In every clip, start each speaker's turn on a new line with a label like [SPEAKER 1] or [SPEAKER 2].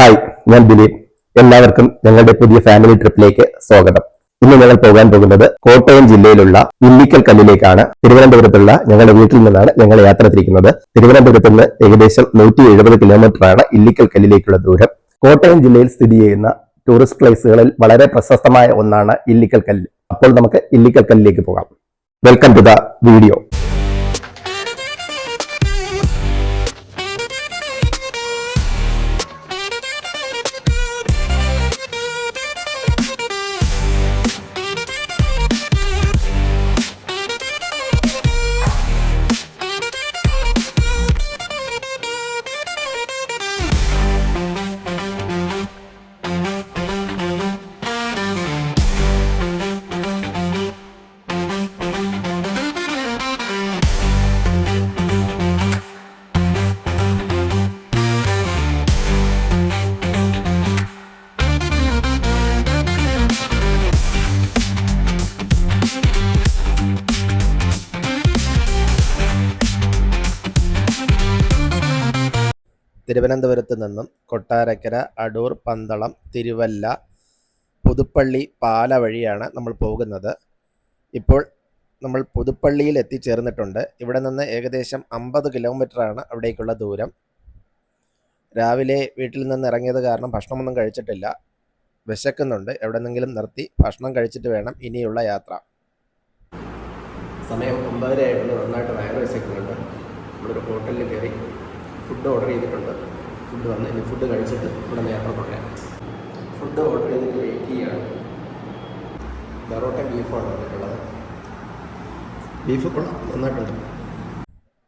[SPEAKER 1] Hi ഞാൻ ദിലീപ്. എല്ലാവർക്കും ഞങ്ങളുടെ പുതിയ ഫാമിലി ട്രിപ്പിലേക്ക് സ്വാഗതം. ഇന്ന് ഞങ്ങൾ പോകാൻ പോകുന്നത് കോട്ടയം ജില്ലയിലുള്ള ഇല്ലിക്കൽ കല്ലിലേക്കാണ്. തിരുവനന്തപുരത്തുള്ള ഞങ്ങളുടെ വീട്ടിൽ നിന്നാണ് ഞങ്ങൾ യാത്ര തിരിക്കുന്നത്. തിരുവനന്തപുരത്ത് നിന്ന് ഏകദേശം നൂറ്റി എഴുപത് കിലോമീറ്ററാണ് ഇല്ലിക്കൽ കല്ലിലേക്കുള്ള ദൂരം. കോട്ടയം ജില്ലയിൽ സ്ഥിതി ചെയ്യുന്ന ടൂറിസ്റ്റ് പ്ലേസുകളിൽ വളരെ പ്രശസ്തമായ ഒന്നാണ് ഇല്ലിക്കൽ കല്ല്. അപ്പോൾ നമുക്ക് ഇല്ലിക്കൽ കല്ലിലേക്ക് പോകാം. വെൽക്കം ടു ദ വീഡിയോ
[SPEAKER 2] തിരുവനന്തപുരത്ത് നിന്നും കൊട്ടാരക്കര അടൂർ പന്തളം തിരുവല്ല പുതുപ്പള്ളി പാല വഴിയാണ് നമ്മൾ പോകുന്നത്. ഇപ്പോൾ നമ്മൾ പുതുപ്പള്ളിയിൽ എത്തിച്ചേർന്നിട്ടുണ്ട്. ഇവിടെ നിന്ന് ഏകദേശം അമ്പത് ആണ് അവിടേക്കുള്ള ദൂരം. രാവിലെ വീട്ടിൽ നിന്ന് ഇറങ്ങിയത് കാരണം ഭക്ഷണമൊന്നും കഴിച്ചിട്ടില്ല. വിശക്കുന്നുണ്ട്. എവിടെന്നെങ്കിലും നിർത്തി ഭക്ഷണം കഴിച്ചിട്ട് വേണം ഇനിയുള്ള യാത്ര. സമയം ഒമ്പതര നന്നായിട്ട് വയറ് വിശക്കുന്നുണ്ട്. നമ്മളൊരു ഹോട്ടലിൽ കയറി ഫുഡ് ഓർഡർ ചെയ്തിട്ടുണ്ട്. ഫുഡ് വന്ന് ഇനി ഫുഡ് കഴിച്ചിട്ട് ഇവിടെ നിന്ന് യാത്ര തുടരാം ഫുഡ് ഓർഡർ ചെയ്തിട്ട് വെയിറ്റ് ചെയ്യുകയാണ് ബറോട്ട ഓർഡർ വന്നിട്ടുള്ളത്. ബീഫ് കൊള്ളാം. നന്നായിട്ടുണ്ട്.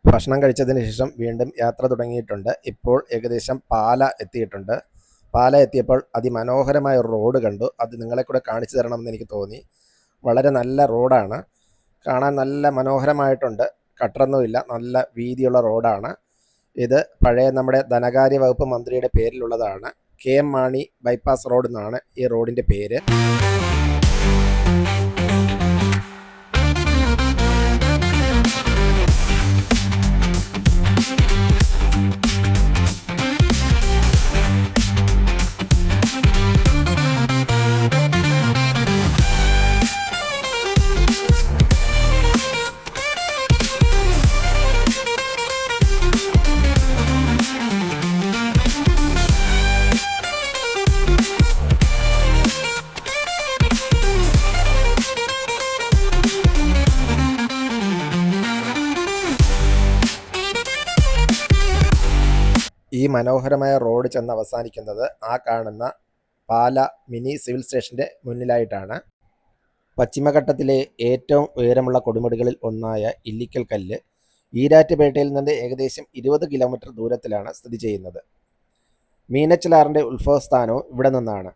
[SPEAKER 2] ഭക്ഷണം കഴിച്ചതിന് ശേഷം വീണ്ടും യാത്ര തുടങ്ങിയിട്ടുണ്ട്. ഇപ്പോൾ ഏകദേശം പാല എത്തിയിട്ടുണ്ട്. പാല എത്തിയപ്പോൾ അതിമനോഹരമായ ഒരു റോഡ് കണ്ടു. അത് നിങ്ങളെ കൂടെ കാണിച്ചു തരണമെന്ന് എനിക്ക് തോന്നി. വളരെ നല്ല റോഡാണ് കാണാൻ നല്ല മനോഹരമായിട്ടുണ്ട്. കട്ടറൊന്നുമില്ല. നല്ല വീതിയുള്ള റോഡാണ് ഇത് പഴയ നമ്മുടെ ധനകാര്യ വകുപ്പ് മന്ത്രിയുടെ പേരിലുള്ളതാണ്. K M Mani bypass road എന്നാണ് ഈ റോഡിന്റെ പേര്. ഈ മനോഹരമായ റോഡ് ചെന്ന് അവസാനിക്കുന്നത് ആ കാണുന്ന പാല മിനി സിവിൽ സ്റ്റേഷന്റെ മുന്നിലായിട്ടാണ്. പശ്ചിമഘട്ടത്തിലെ ഏറ്റവും ഉയരമുള്ള കൊടുമുടികളിൽ ഒന്നായ ഇല്ലിക്കൽ കല്ല് ഈരാറ്റുപേട്ടയിൽ നിന്ന് ഏകദേശം ഇരുപത് കിലോമീറ്റർ ദൂരത്തിലാണ് സ്ഥിതി ചെയ്യുന്നത്. മീനച്ചിലാറിന്റെ ഉത്ഭവസ്ഥാനവും ഇവിടെ നിന്നാണ്.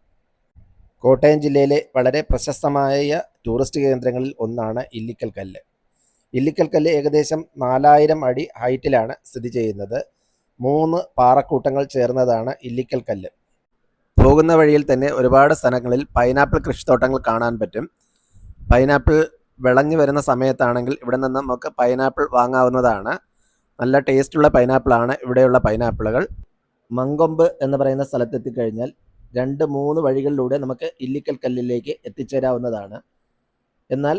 [SPEAKER 2] കോട്ടയം ജില്ലയിലെ വളരെ പ്രശസ്തമായ ടൂറിസ്റ്റ് കേന്ദ്രങ്ങളിൽ ഒന്നാണ് ഇല്ലിക്കൽ കല്ല്. ഇല്ലിക്കൽ കല്ല് ഏകദേശം നാലായിരം അടി ഹൈറ്റിലാണ് സ്ഥിതി ചെയ്യുന്നത്. മൂന്ന് പാറക്കൂട്ടങ്ങൾ ചേർന്നതാണ് ഇല്ലിക്കൽ കല്ല്. പോകുന്ന വഴിയിൽ തന്നെ ഒരുപാട് സ്ഥലങ്ങളിൽ പൈനാപ്പിൾ കൃഷിത്തോട്ടങ്ങൾ കാണാൻ പറ്റും. പൈനാപ്പിൾ വിളഞ്ഞു വരുന്ന സമയത്താണെങ്കിൽ ഇവിടെ നിന്ന് നമുക്ക് പൈനാപ്പിൾ വാങ്ങാവുന്നതാണ്. നല്ല ടേസ്റ്റുള്ള പൈനാപ്പിളാണ് ഇവിടെയുള്ള പൈനാപ്പിളുകൾ. മങ്കൊമ്പ് എന്ന് പറയുന്ന സ്ഥലത്തെത്തിക്കഴിഞ്ഞാൽ രണ്ട് മൂന്ന് വഴികളിലൂടെ നമുക്ക് ഇല്ലിക്കൽ കല്ലിലേക്ക് എത്തിച്ചേരാവുന്നതാണ്. എന്നാൽ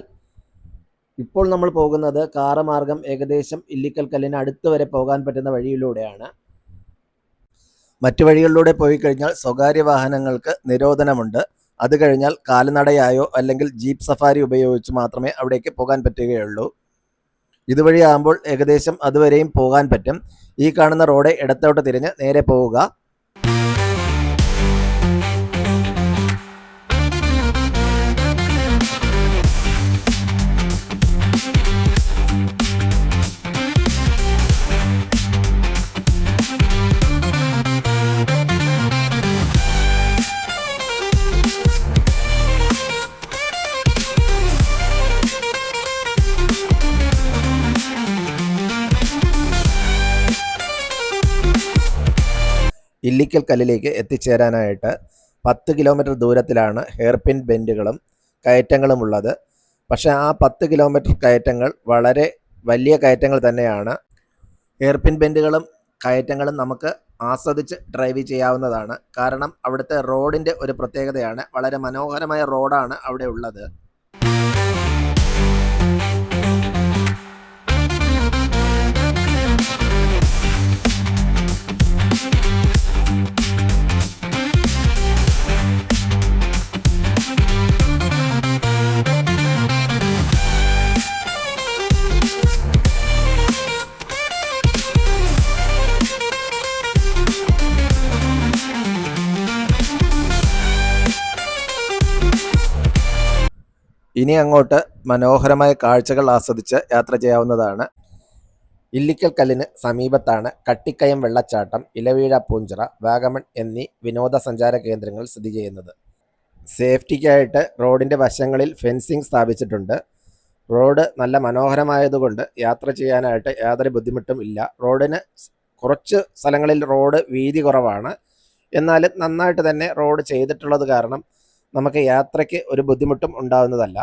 [SPEAKER 2] ഇപ്പോൾ നമ്മൾ പോകുന്നത് കാറ് മാർഗം ഏകദേശം ഇല്ലിക്കൽ കല്ലിന് അടുത്ത് വരെ പോകാൻ പറ്റുന്ന വഴിയിലൂടെയാണ്. മറ്റു വഴികളിലൂടെ പോയി കഴിഞ്ഞാൽ സ്വകാര്യ വാഹനങ്ങൾക്ക് നിരോധനമുണ്ട്. അത് കഴിഞ്ഞാൽ കാൽനടയായോ അല്ലെങ്കിൽ ജീപ്പ് സഫാരി ഉപയോഗിച്ച് മാത്രമേ അവിടേക്ക് പോകാൻ പറ്റുകയുള്ളൂ. ഇതുവഴിയാകുമ്പോൾ ഏകദേശം അതുവരെയും പോകാൻ പറ്റും. ഈ കാണുന്ന റോഡ് ഇടത്തോട്ട് തിരിഞ്ഞ് നേരെ പോവുക. ഇല്ലിക്കൽ കല്ലിലേക്ക് എത്തിച്ചേരാനായിട്ട് പത്ത് കിലോമീറ്റർ ദൂരത്തിലാണ് ഹെയർപിൻ ബെൻഡുകളും കയറ്റങ്ങളും ഉള്ളത് പക്ഷേ ആ പത്ത് കിലോമീറ്റർ കയറ്റങ്ങൾ വളരെ വലിയ കയറ്റങ്ങൾ തന്നെയാണ്. ഹെയർപിൻ ബെൻഡുകളും കയറ്റങ്ങളും നമുക്ക് ആസ്വദിച്ച് ഡ്രൈവ് ചെയ്യാവുന്നതാണ്. കാരണം അവിടുത്തെ റോഡിന്റെ ഒരു പ്രത്യേകതയാണ്. വളരെ മനോഹരമായ റോഡാണ് അവിടെ ഉള്ളത്. ഇനി അങ്ങോട്ട് മനോഹരമായ കാഴ്ചകൾ ആസ്വദിച്ച് യാത്ര ചെയ്യാവുന്നതാണ്. ഇല്ലിക്കൽ കല്ലിന് സമീപത്താണ് കട്ടിക്കയം വെള്ളച്ചാട്ടം ഇലവീഴ പൂഞ്ചിറ വാഗമൺ എന്നീ വിനോദസഞ്ചാര കേന്ദ്രങ്ങൾ സ്ഥിതി ചെയ്യുന്നത്. സേഫ്റ്റിക്കായിട്ട് റോഡിന്റെ വശങ്ങളിൽ ഫെൻസിങ് സ്ഥാപിച്ചിട്ടുണ്ട്. റോഡ് നല്ല മനോഹരമായതുകൊണ്ട് യാത്ര ചെയ്യാനായിട്ട് യാതൊരു ബുദ്ധിമുട്ടും ഇല്ല. റോഡിന് കുറച്ച് സ്ഥലങ്ങളിൽ റോഡ് വീതി കുറവാണ്. എന്നാൽ നന്നായിട്ട് തന്നെ റോഡ് ചെയ്തിട്ടുള്ളത് കാരണം നമുക്ക് യാത്രയ്ക്ക് ഒരു ബുദ്ധിമുട്ടും ഉണ്ടാവുന്നതല്ല.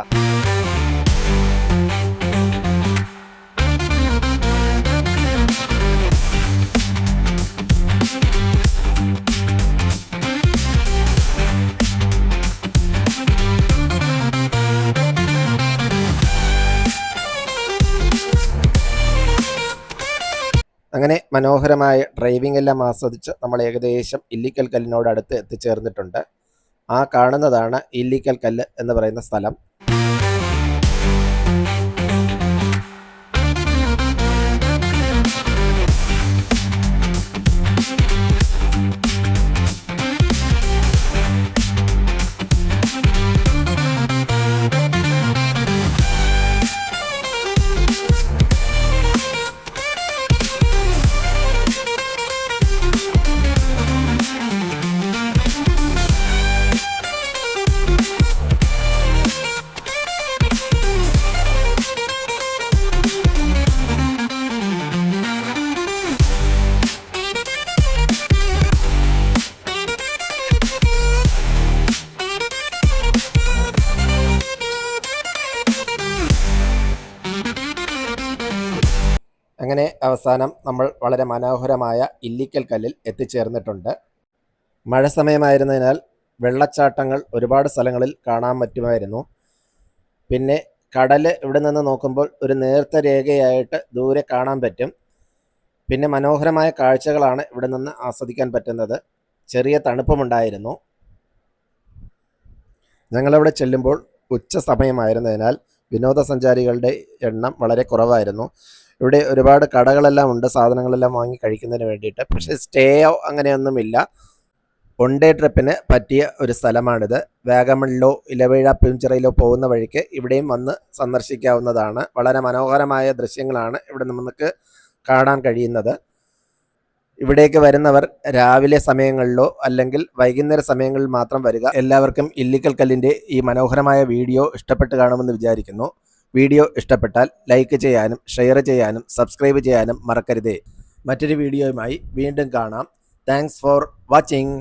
[SPEAKER 2] അങ്ങനെ മനോഹരമായ ഡ്രൈവിംഗ് എല്ലാം ആസ്വദിച്ച് നമ്മൾ ഏകദേശം ഇല്ലിക്കൽ കല്ലിനോട് അടുത്ത് എത്തിച്ചേർന്നിട്ടുണ്ട്. ആ കാണുന്നതാണ് ഇല്ലിക്കൽ കല്ല് എന്ന് പറയുന്ന സ്ഥലം. അവസാനം നമ്മൾ വളരെ മനോഹരമായ ഇല്ലിക്കൽ കല്ലിൽ എത്തിച്ചേർന്നിട്ടുണ്ട്. മഴ സമയമായിരുന്നതിനാൽ വെള്ളച്ചാട്ടങ്ങൾ ഒരുപാട് സ്ഥലങ്ങളിൽ കാണാൻ പറ്റുമായിരുന്നു. പിന്നെ കടൽ ഇവിടെ നിന്ന് നോക്കുമ്പോൾ ഒരു നേർത്ത രേഖയായിട്ട് ദൂരെ കാണാൻ പറ്റും. പിന്നെ മനോഹരമായ കാഴ്ചകളാണ് ഇവിടെ നിന്ന് ആസ്വദിക്കാൻ പറ്റുന്നത്. ചെറിയ തണുപ്പുമുണ്ടായിരുന്നു. ഞങ്ങളവിടെ ചെല്ലുമ്പോൾ ഉച്ച സമയമായിരുന്നതിനാൽ വിനോദസഞ്ചാരികളുടെ എണ്ണം വളരെ കുറവായിരുന്നു. ഇവിടെ ഒരുപാട് കടകളെല്ലാം ഉണ്ട് സാധനങ്ങളെല്ലാം വാങ്ങി കഴിക്കുന്നതിന് വേണ്ടിയിട്ട്. പക്ഷേ സ്റ്റേയോ അങ്ങനെയൊന്നുമില്ല. വൺ ഡേ ട്രിപ്പിന് പറ്റിയ ഒരു സ്ഥലമാണിത്. വാഗമണിലോ ഇലവേഴ പിഞ്ചിറയിലോ പോകുന്ന വഴിക്ക് ഇവിടെയും വന്ന് സന്ദർശിക്കാവുന്നതാണ്. വളരെ മനോഹരമായ ദൃശ്യങ്ങളാണ് ഇവിടെ നമുക്ക് കാണാൻ കഴിയുന്നത്. ഇവിടേക്ക് വരുന്നവർ രാവിലെ സമയങ്ങളിലോ അല്ലെങ്കിൽ വൈകുന്നേര സമയങ്ങളിൽ മാത്രം വരിക. എല്ലാവർക്കും ഇല്ലിക്കൽ കല്ലിന്റെ ഈ മനോഹരമായ വീഡിയോ ഇഷ്ടപ്പെട്ട് കാണുമെന്ന് വിചാരിക്കുന്നു. വീഡിയോ ഇഷ്ടപ്പെട്ടാൽ ലൈക്ക് ചെയ്യാനും ഷെയർ ചെയ്യാനും സബ്സ്ക്രൈബ് ചെയ്യാനും മറക്കരുതേ. മറ്റൊരു വീഡിയോയുമായി വീണ്ടും കാണാം. Thanks for watching